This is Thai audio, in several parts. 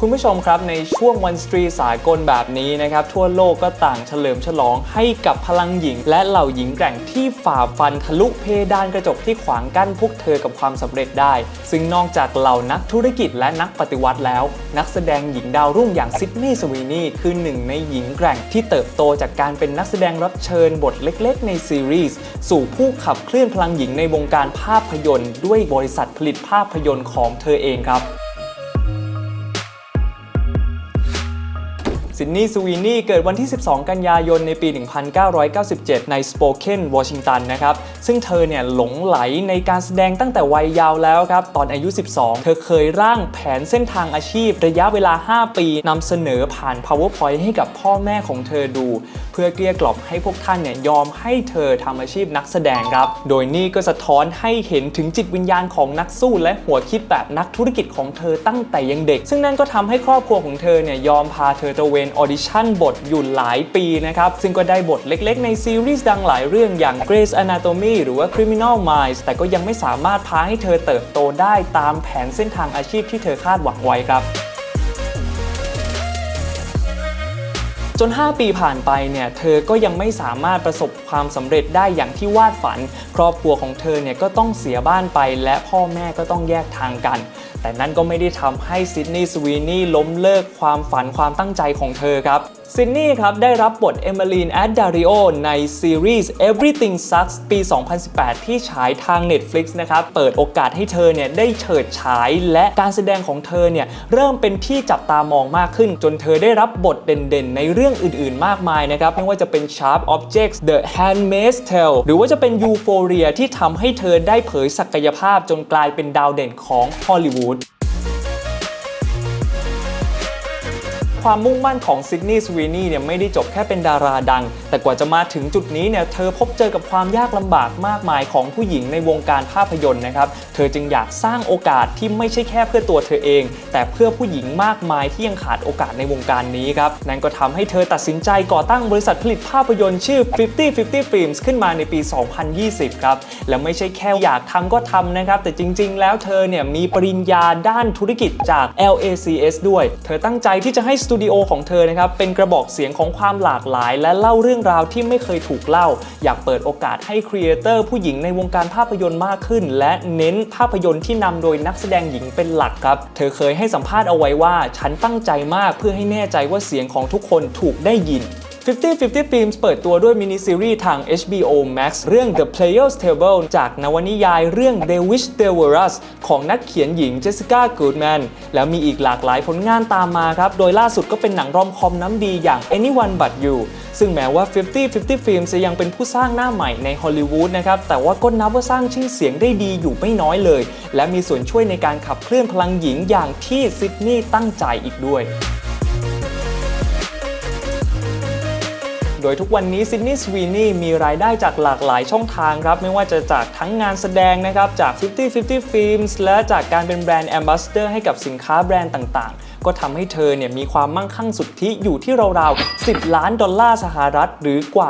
คุณผู้ชมครับในช่วงวันสตรีสากลแบบนี้นะครับ ทั่วโลกก็ต่างเฉลิมฉลองให้กับพลังหญิง และเหล่าหญิงแกร่งที่ฝ่าฟันทะลุเพดานกระจกที่ขวางกั้นพวกเธอกับความสำเร็จได้ ซึ่งนอกจากเหล่านักธุรกิจและนักปฏิวัติแล้ว นักแสดงหญิงดาวรุ่งอย่างซิดนีย์สวีนีคือหนึ่งในหญิงแกร่งที่เติบโตจากการเป็นนักแสดงรับเชิญบทเล็ก ๆ ในซีรีส์สู่ผู้ขับเคลื่อนพลังหญิงในวงการภาพยนตร์ด้วยบริษัทผลิตภาพยนตร์ของเธอเองครับ ซินนี่สวีนี่เกิดวันที่ 12 กันยายนในปี 1997 ในสโปเกนวอชิงตันนะครับ ซึ่งเธอเนี่ยหลงไหลในการแสดงตั้งแต่วัยยาวแล้วครับ ตอนอายุ 12 เธอเคยร่างแผนเส้นทางอาชีพระยะเวลา 5 ปีนำเสนอผ่าน PowerPoint ให้กับพ่อแม่ของเธอดู เพื่อเกลี้ยกล่อมให้พวกท่านเนี่ยยอมให้เธอทำอาชีพนักแสดงครับ โดยนี่ก็สะท้อนให้เห็นถึงจิตวิญญาณของนักสู้ และหัวคิดแบบนักธุรกิจของเธอตั้งแต่ยังเด็ก ซึ่งนั่นก็ทำให้ครอบครัวของเธอเนี่ยยอมพาเธอตระเวนออดิชั่นบทอยู่หลายปีนะครับ ซึ่งก็ได้บทเล็กๆ ในซีรีส์ดังหลายเรื่องอย่าง Grey's Anatomy หรือว่า Criminal Minds แต่ก็ยังไม่สามารถพาให้เธอเติบโตได้ตามแผนเส้นทางอาชีพที่เธอคาดหวังไว้ครับ จน 5 ปีผ่านไปเนี่ยเธอก็ยังไม่สามารถประสบความสำเร็จได้อย่างที่วาดฝัน ครอบครัวของเธอเนี่ยก็ต้องเสียบ้านไป และพ่อแม่ก็ต้องแยกทางกัน แต่นั่นก็ไม่ได้ทำให้ซิดนีย์สวีนี่ล้มเลิกความฝันความตั้งใจของเธอครับ ซินนี่ครับได้รับบทเอมิลีนแอดดาริโอในซีรีส์ Everything Sucks ปี 2018 ที่ฉายทาง Netflix นะครับ เปิดโอกาสให้เธอเนี่ยได้เฉิดฉายและการแสดงของเธอเนี่ยเริ่มเป็นที่จับตามองมากขึ้น จนเธอได้รับบทเด่นๆ ในเรื่องอื่นๆ มากมายนะครับ ไม่ว่าจะเป็น Sharp Objects The Handmaid's Tale หรือว่าจะเป็น Euphoria ที่ทำให้เธอได้เผยศักยภาพจนกลายเป็นดาวเด่นของฮอลลีวูด ความมุ่งมั่นของซิดนีย์สวีนี่เนี่ยไม่ได้จบแค่เป็นดาราดัง แต่กว่าจะมาถึงจุดนี้เนี่ยเธอพบเจอกับความยากลำบากมากมายของผู้หญิงในวงการภาพยนตร์นะครับ เธอจึงอยากสร้างโอกาสที่ไม่ใช่แค่เพื่อตัวเธอเอง แต่เพื่อผู้หญิงมากมายที่ยังขาดโอกาสในวงการนี้ครับ นั่นก็ทำให้เธอตัดสินใจก่อตั้งบริษัทผลิตภาพยนตร์ชื่อ 50-50 Films ขึ้นมาในปี 2020 ครับ และไม่ใช่แค่อยากทำก็ทำนะครับ แต่จริง ๆ แล้วเธอเนี่ยมีปริญญาด้านธุรกิจจาก LACS ด้วย เธอตั้งใจที่จะให้สตูดิโอของเธอนะครับเป็นกระบอกเสียงของความหลากหลาย และเล่าเรื่องราวที่ไม่เคยถูกเล่า อยากเปิดโอกาสให้ครีเอเตอร์ผู้หญิงในวงการภาพยนตร์มากขึ้น และเน้นภาพยนตร์ที่นำโดยนักแสดงหญิงเป็นหลักครับ เธอเคยให้สัมภาษณ์เอาไว้ว่า ฉันตั้งใจมากเพื่อให้แน่ใจว่าเสียงของทุกคนถูกได้ยิน 50-50 Films เปิดตัวด้วยมินิซีรีส์ทาง HBO Max เรื่อง The Player's Table จากนวนิยายเรื่อง They Wish They Were Us ของนักเขียนหญิงเจสสิก้ากูดแมนแล้วมีอีกหลากหลายผลงานตามมาครับ โดยล่าสุดก็เป็นหนังรอมคอมน้ำดีอย่าง Anyone But You ซึ่งแม้ว่า 50-50 Films จะยังเป็นผู้สร้างหน้าใหม่ในฮอลลีวูดนะครับ แต่ว่าก็นับว่าสร้างชื่อเสียงได้ดีอยู่ไม่น้อยเลย และมีส่วนช่วยในการขับเคลื่อนพลังหญิงอย่างที่ซิดนีย์ตั้งใจอีกด้วย ดยทุกวันนี้ซิดนีย์สวีนี่มีรายได้จากหลากหลายช่องทางครับไม่ว่าจะจากทั้งงานแสดงนะครับจาก 50-50 Films และจากการเป็นแบรนด์แอมบาสเดอร์ให้กับสินค้าแบรนด์ต่างๆ ก็ทำให้เธอเนี่ยมีความมั่งคั่งสุทธิอยู่ที่ราวๆ 10 ล้านดอลลาร์สหรัฐ หรือกว่า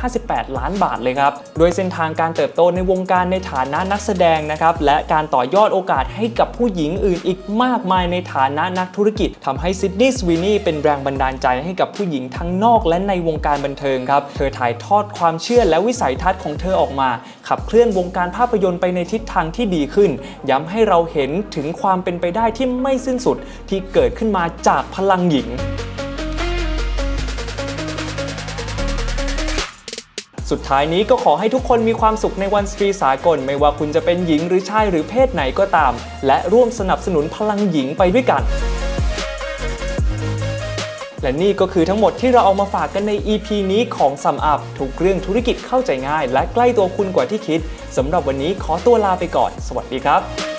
358 ล้านบาทเลยครับ โดยเส้นทางการเติบโตในวงการในฐานะนักแสดงนะครับ และการต่อยอดโอกาสให้กับผู้หญิงอื่นอีกมากมายในฐานะนักธุรกิจทำให้ซิดนีย์สวีนี่เป็นแรงบันดาลใจให้กับผู้หญิงทั้งนอกและในวงการบันเทิงครับ เธอถ่ายทอดความเชื่อและวิสัยทัศน์ของเธอออกมา ขับเคลื่อนวงการภาพยนตร์ไปในทิศทางที่ดีขึ้น ย้ำให้เราเห็นถึงความเป็นไปได้ที่ไม่สิ้นสุดที่เกิดดขึ้นมาจากพลังหญิง สุดท้ายนี้ก็ขอให้ทุกคนมีความสุขในวันสตรีสากล ไม่ว่าคุณจะเป็นหญิงหรือชายหรือเพศไหนก็ตาม และร่วมสนับสนุนพลังหญิงไปด้วยกันและนี่ก็คือทั้งหมดที่เราเอามาฝากกันใน EP นี้ของซัมอัพทุกเรื่องธุรกิจเข้าใจง่าย และใกล้ตัวคุณกว่าที่คิดสำหรับวันนี้ขอตัวลาไปก่อน สวัสดีครับ